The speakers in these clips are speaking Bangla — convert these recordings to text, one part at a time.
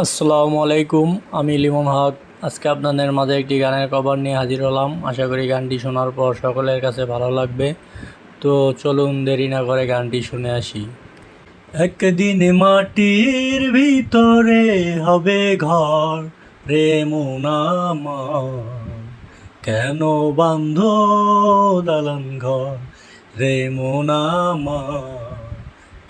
আসসালামু আলাইকুম, আমি লিমন হক। আজকে আপনাদের মাঝে একটি গানের কভার নিয়ে হাজির হলাম। আশা করি গানটি শোনার পর সকলের কাছে ভালো লাগবে। তো চলুন দেরি না করে গানটি শুনে আসি। একদিন মাটির ভিতরে হবে ঘর রে মোনামার কেন বান্ধ দালান ঘর রে মোনামার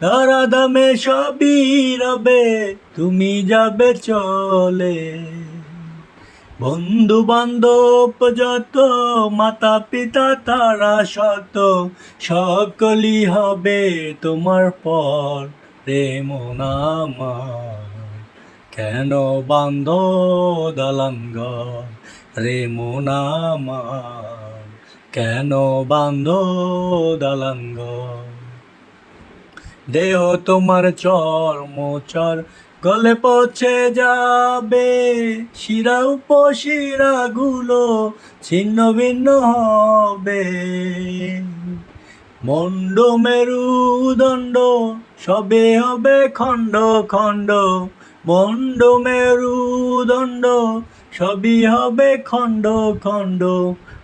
ধরা দামে সবই রবে, তুমি যাবে চলে। বন্ধু বান্ধব যত মাতা পিতা তারা শত সকলই হবে তোমার পর রে আমার কেন বান্ধ দালাঙ্গ রে আমার কেন বান্ধ দালাঙ্গ দেহ তোমার চর্ম চর গলে পচে যাবে। শিরা উপশিরা গুলো ছিন্ন ভিন্ন হবে। মন্ড মেরুদণ্ড, সবে হবে খণ্ড খণ্ড। মন্ড মেরুদণ্ড, সবই হবে খণ্ড খণ্ড।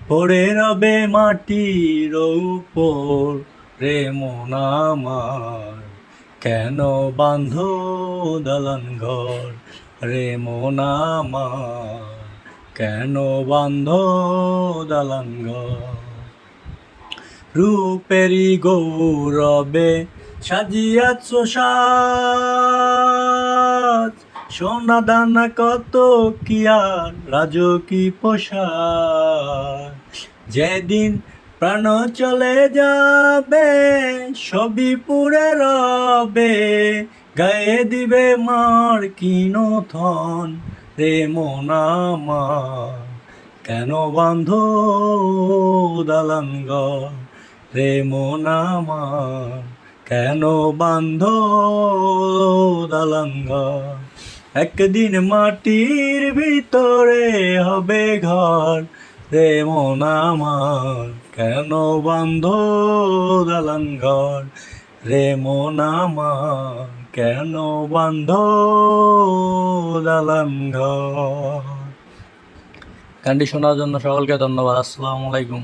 পড়ে রবে মাটির উপর। রে মন আমার কেন বান্ধ দালান ঘর রে মন কেন বান্ধ দালান ঘর রূপেরি গৌরবে সাজিয়াছ সাজ। সোনা দানা কত কি আর রাজকি পোশাক। যেদিন প্রাণ চলে যাবে, সবই পুরে রবে। গায়ে দিবে মার কিনো থন রে মনামা কেন বান্ধ দালান রে মনামা কেন বান্ধ দালান একদিন মাটির ভিতরে হবে ঘর রে মন কেন বান্ধ দালান ঘর? রে মন কেন বান্ধ দালান ঘর? শোনার জন্য সকলকে ধন্যবাদ। আসসালামু আলাইকুম।